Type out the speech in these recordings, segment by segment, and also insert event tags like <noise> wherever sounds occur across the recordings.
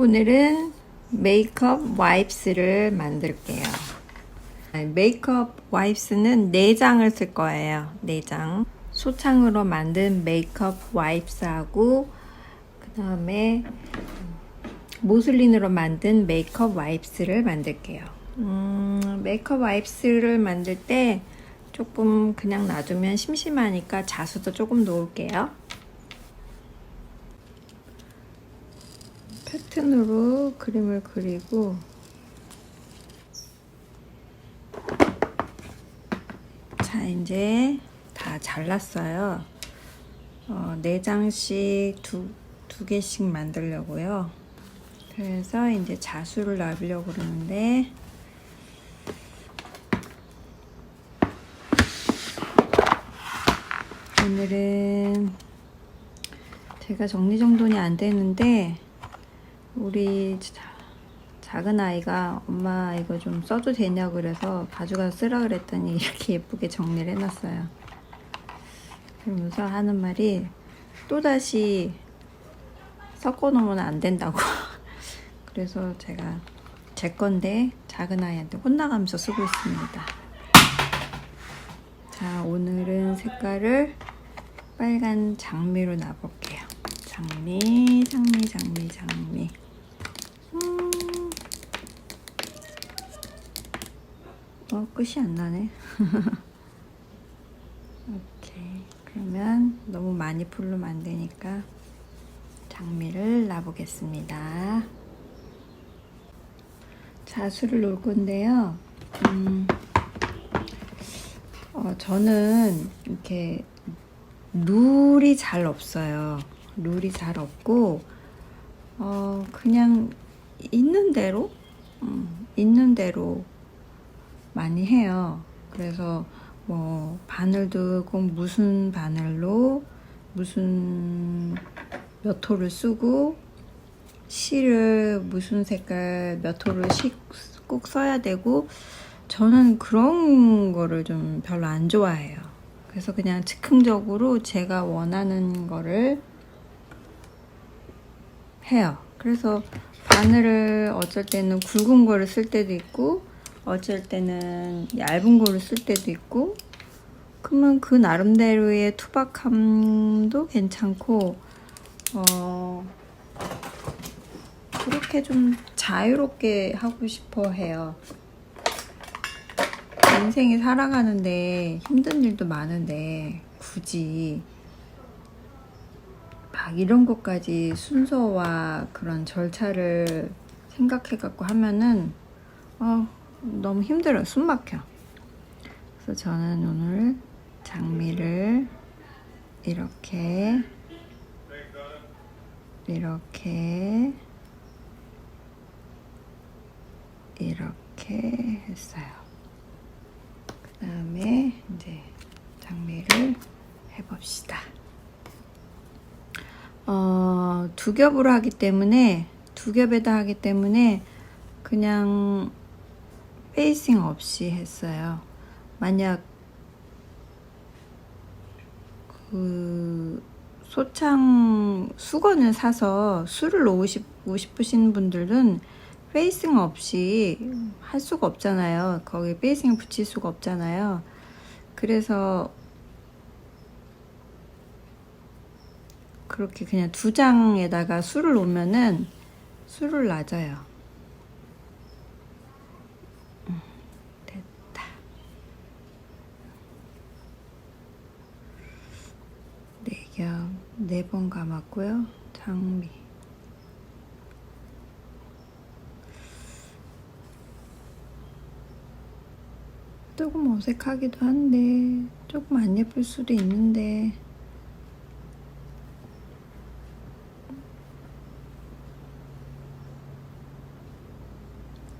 오늘은 메이크업 와이프스를 만들게요. 메이크업 와이프스는 4장을 쓸 거예요. 4장. 소창으로 만든 메이크업 와이프스하고 그 다음에 모슬린으로 만든 메이크업 와이프스를 만들게요. 음, 메이크업 와이프스를 만들 때 조금 그냥 놔두면 심심하니까 자수도 조금 놓을게요. 패턴으로 그림을 그리고 자 이제 다 잘랐어요. 어, 4장씩 두, 두 개씩 만들려고요. 그래서 이제 자수를 놔보려고 그러는데 오늘은 제가 정리정돈이 안 되는데 우리 자, 작은 아이가 엄마 이거 좀 써도 되냐고 그래서 가져가서 쓰라 그랬더니 이렇게 예쁘게 정리를 해놨어요. 그러면서 하는 말이 또다시 섞어 놓으면 안 된다고. <laughs> 그래서 제가 제 건데 작은 아이한테 혼나가면서 쓰고 있습니다. 자, 오늘은 색깔을 빨간 장미로 놔볼게요. 장미, 장미, 장미, 장미. 음. 어, 끝이 안 나네. <laughs> 오케이. 그러면 너무 많이 풀르면 안 되니까 장미를 놔보겠습니다. 자수를 놓을 건데요. 음, 어, 저는 이렇게 룰이 잘 없어요. 룰이 잘 없고, 어, 그냥 있는 대로, 음, 있는 대로 많이 해요. 그래서 뭐 바늘도 꼭 무슨 바늘로 무슨 몇 호를 쓰고 실을 무슨 색깔 몇 호를 시, 꼭 써야 되고 저는 그런 거를 좀 별로 안 좋아해요. 그래서 그냥 즉흥적으로 제가 원하는 거를 해요. 그래서 바늘을 어쩔 때는 굵은 거를 쓸 때도 있고 어쩔 때는 얇은 거를 쓸 때도 있고 그러면 그 나름대로의 투박함도 괜찮고 어 그렇게 좀 자유롭게 하고 싶어 해요. 인생이 살아가는데 힘든 일도 많은데 굳이 막 이런 것까지 순서와 그런 절차를 생각해 갖고 하면은 어, 너무 힘들어요. 숨 막혀. 그래서 저는 오늘 장미를 이렇게 이렇게 이렇게 했어요. 그 다음에 이제 장미를 해봅시다. 어, 두 겹으로 하기 때문에 두 겹에다 하기 때문에 그냥 페이싱 없이 했어요. 만약 그 소창 수건을 사서 술을 놓으시고 싶으신 분들은 페이싱 없이 할 수가 없잖아요. 거기 페이싱을 붙일 수가 없잖아요. 그래서 그렇게 그냥 두 장에다가 술을 놓으면은 술을 놔줘요. 음, 됐다. 네 겹, 네번 감았고요. 장미. 조금 어색하기도 한데, 조금 안 예쁠 수도 있는데,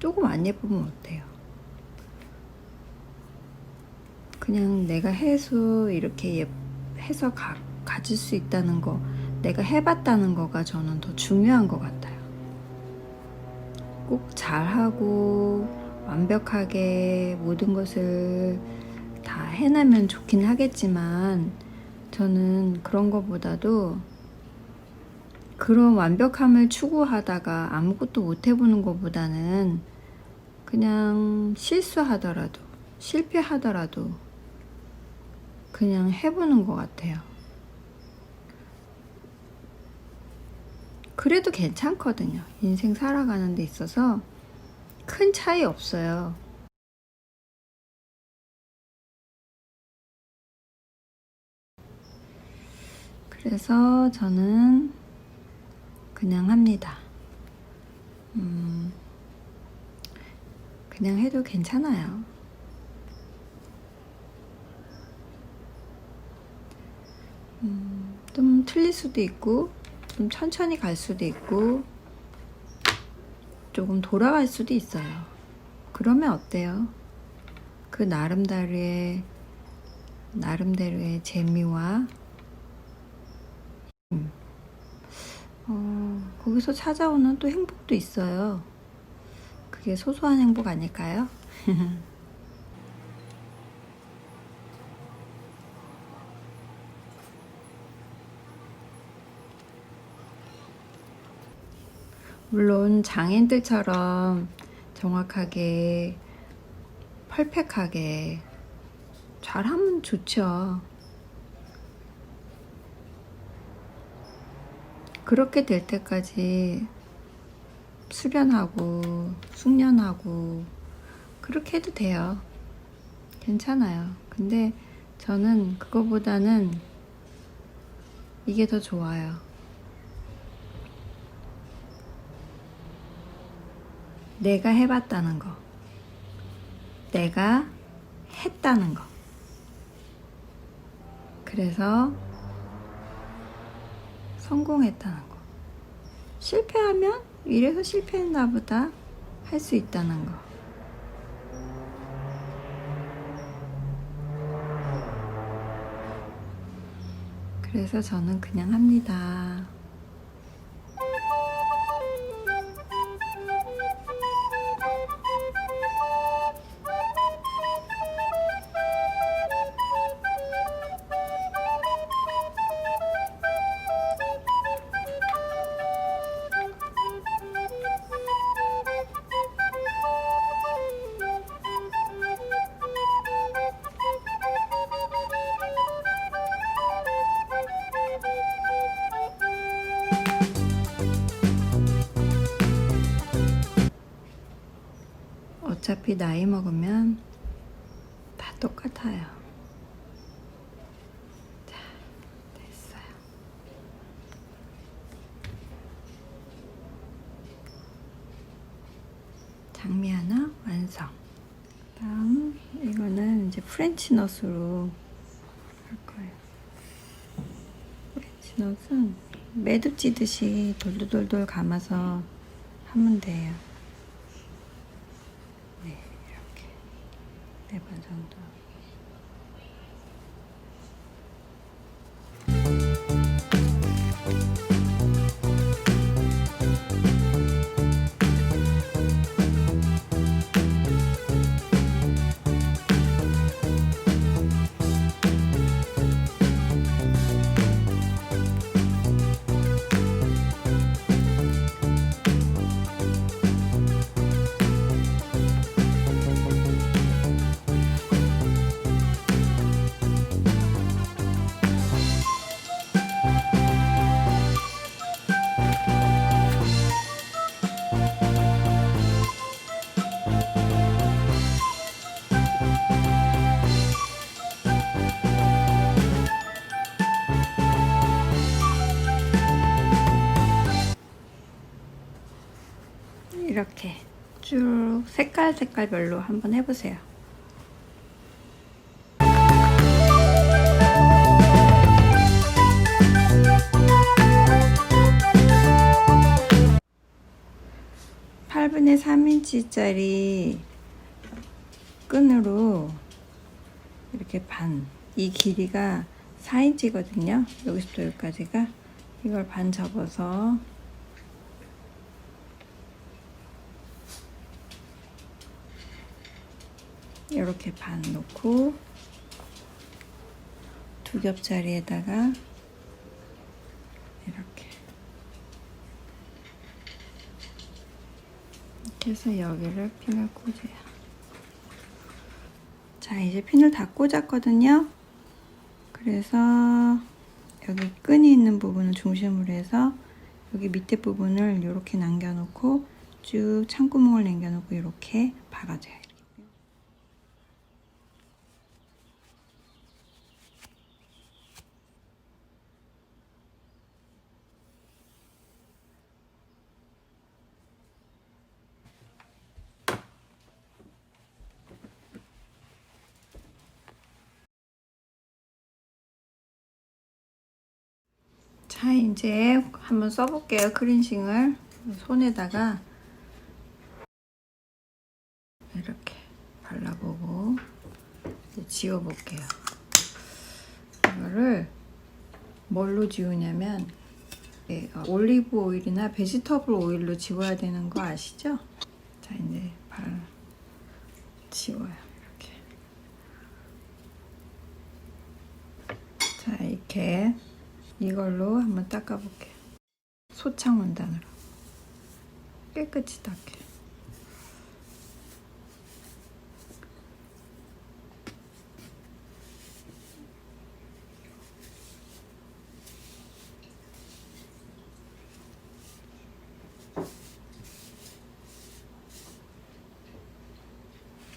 조금 안 예쁘면 어때요? 그냥 내가 해서 이렇게 예, 해서 가, 가질 수 있다는 거, 내가 해봤다는 거가 저는 더 중요한 것 같아요. 꼭 잘하고 완벽하게 모든 것을 다 해내면 좋긴 하겠지만 저는 그런 것보다도 그런 완벽함을 추구하다가 아무것도 못 해보는 것보다는 그냥 실수하더라도 실패하더라도 그냥 해보는 것 같아요. 그래도 괜찮거든요. 인생 살아가는 데 있어서 큰 차이 없어요. 그래서 저는 그냥 합니다. 음, 그냥 해도 괜찮아요. 음, 좀 틀릴 수도 있고, 좀 천천히 갈 수도 있고, 조금 돌아갈 수도 있어요. 그러면 어때요? 그 나름대로의, 나름대로의 재미와, 음, 어, 거기서 찾아오는 또 행복도 있어요. 그게 소소한 행복 아닐까요? <laughs> 물론 장인들처럼 정확하게 퍼펙하게 잘하면 좋죠. 그렇게 될 때까지 수련하고 숙련하고 그렇게 해도 돼요. 괜찮아요. 근데 저는 그거보다는 이게 더 좋아요. 내가 해봤다는 거. 내가 했다는 거. 그래서 성공했다는 거. 실패하면 이래서 실패했나 보다 할 수 있다는 거. 그래서 저는 그냥 합니다. 어차피 나이 먹으면 다 똑같아요. 자, 됐어요. 장미 하나 완성. 다음 이거는 이제 프렌치 넛으로 할 거예요. 프렌치 넛은 매듭 찌듯이 돌돌돌돌 감아서 하면 돼요. 네, 이렇게 네 번 정도. 이렇게 쭉 색깔 색깔별로 한번 해보세요. 팔분의 3인치짜리 끈으로 이렇게 반, 이 길이가 4인치거든요. 여기서부터 여기까지가 이걸 반 접어서 이렇게 반 놓고 두 겹자리에다가 이렇게. 이렇게 해서 여기를 핀을 꽂아요. 자 이제 핀을 다 꽂았거든요. 그래서 여기 끈이 있는 부분을 중심으로 해서 여기 밑에 부분을 이렇게 남겨놓고 쭉 창구멍을 남겨놓고 이렇게 박아줘요. 자, 이제 한번 써볼게요. 크린싱을 손에다가 이렇게 발라보고 지워볼게요. 이거를 뭘로 지우냐면 예, 어, 올리브 오일이나 베지터블 오일로 지워야 되는 거 아시죠? 자, 이제 발 지워요. 이렇게. 자, 이렇게 이걸로 한번 닦아볼게요. 소창 원단으로 깨끗이 닦게.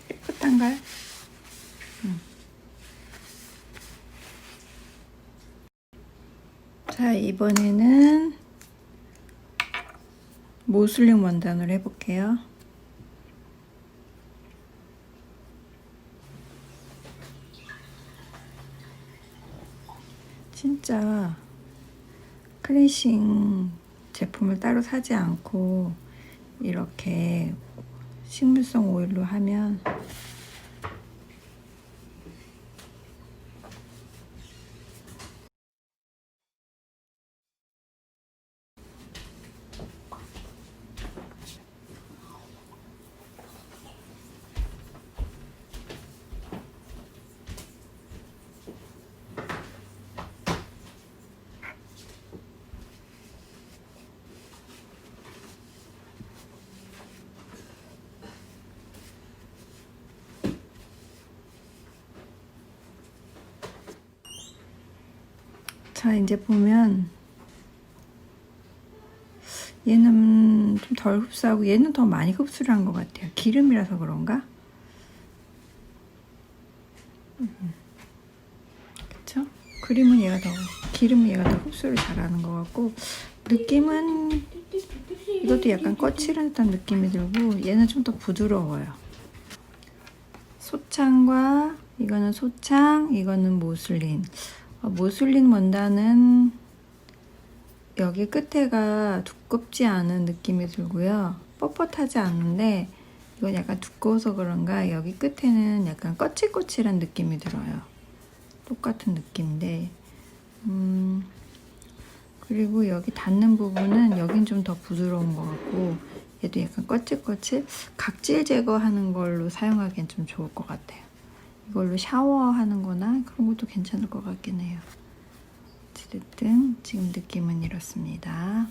깨끗한가요? 자, 이번에는 모슬링 원단으로 해볼게요. 진짜 클래싱 제품을 따로 사지 않고 이렇게 식물성 오일로 하면 자, 이제 보면 얘는 좀 덜 흡수하고 얘는 더 많이 흡수를 한 것 같아요. 기름이라서 그런가? 음. 그쵸? 그림은 얘가 더, 기름은 얘가 더 흡수를 잘하는 것 같고, 느낌은 이것도 약간 거칠은 듯한 느낌이 들고, 얘는 좀 더 부드러워요. 소창과, 이거는 소창, 이거는 모슬린. 어, 모슬린 원단은 여기 끝에가 두껍지 않은 느낌이 들고요. 뻣뻣하지 않은데 이건 약간 두꺼워서 그런가 여기 끝에는 약간 거칠거칠한 느낌이 들어요. 똑같은 느낌인데 음, 그리고 여기 닿는 부분은 여긴 좀 더 부드러운 것 같고 얘도 약간 거칠거칠 각질 제거하는 걸로 사용하기엔 좀 좋을 것 같아요. 이걸로 샤워하는 거나 그런 것도 괜찮을 것 같긴 해요. 어쨌든 지금 느낌은 이렇습니다.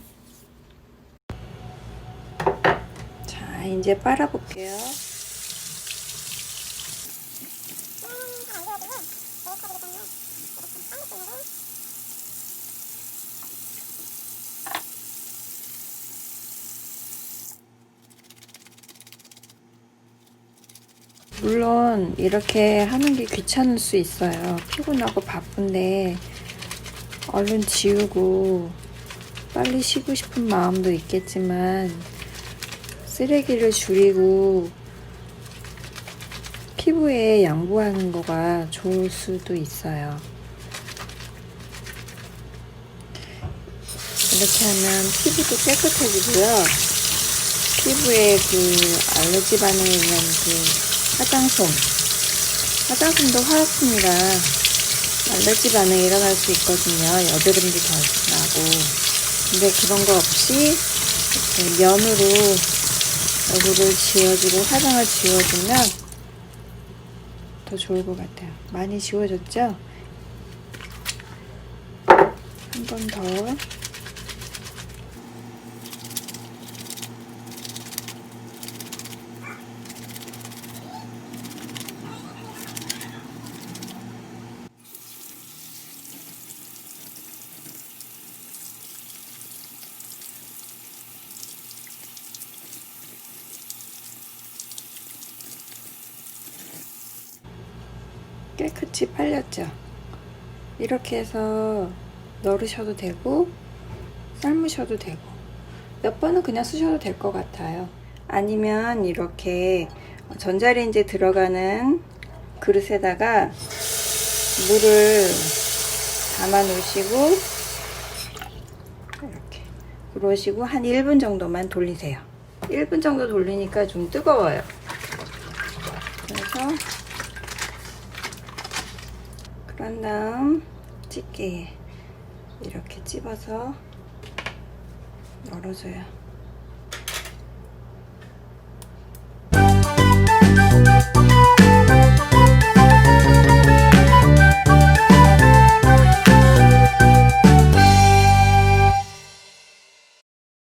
자, 이제 빨아볼게요. 이렇게 하는 게 귀찮을 수 있어요. 피곤하고 바쁜데 얼른 지우고 빨리 쉬고 싶은 마음도 있겠지만 쓰레기를 줄이고 피부에 양보하는 거가 좋을 수도 있어요. 이렇게 하면 피부도 깨끗해지고요. 피부에 그 알레르기 반응에 의한 그 화장솜. 화장솜도 화학품이라 알레르기 반응이 일어날 수 있거든요. 여드름도 더 나고. 근데 그런 거 없이 면으로 얼굴을 지워주고 화장을 지워주면 더 좋을 것 같아요. 많이 지워졌죠? 한 번 더. 깨끗이 빨렸죠. 이렇게 해서 널으셔도 되고 삶으셔도 되고 몇 번은 그냥 쓰셔도 될 것 같아요. 아니면 이렇게 전자레인지에 들어가는 그릇에다가 물을 담아 놓으시고 이렇게 그러시고 한 1분 정도만 돌리세요. 1분 정도 돌리니까 좀 뜨거워요. 그래서 그런 다음 집게에 이렇게 찝어서 널어줘요.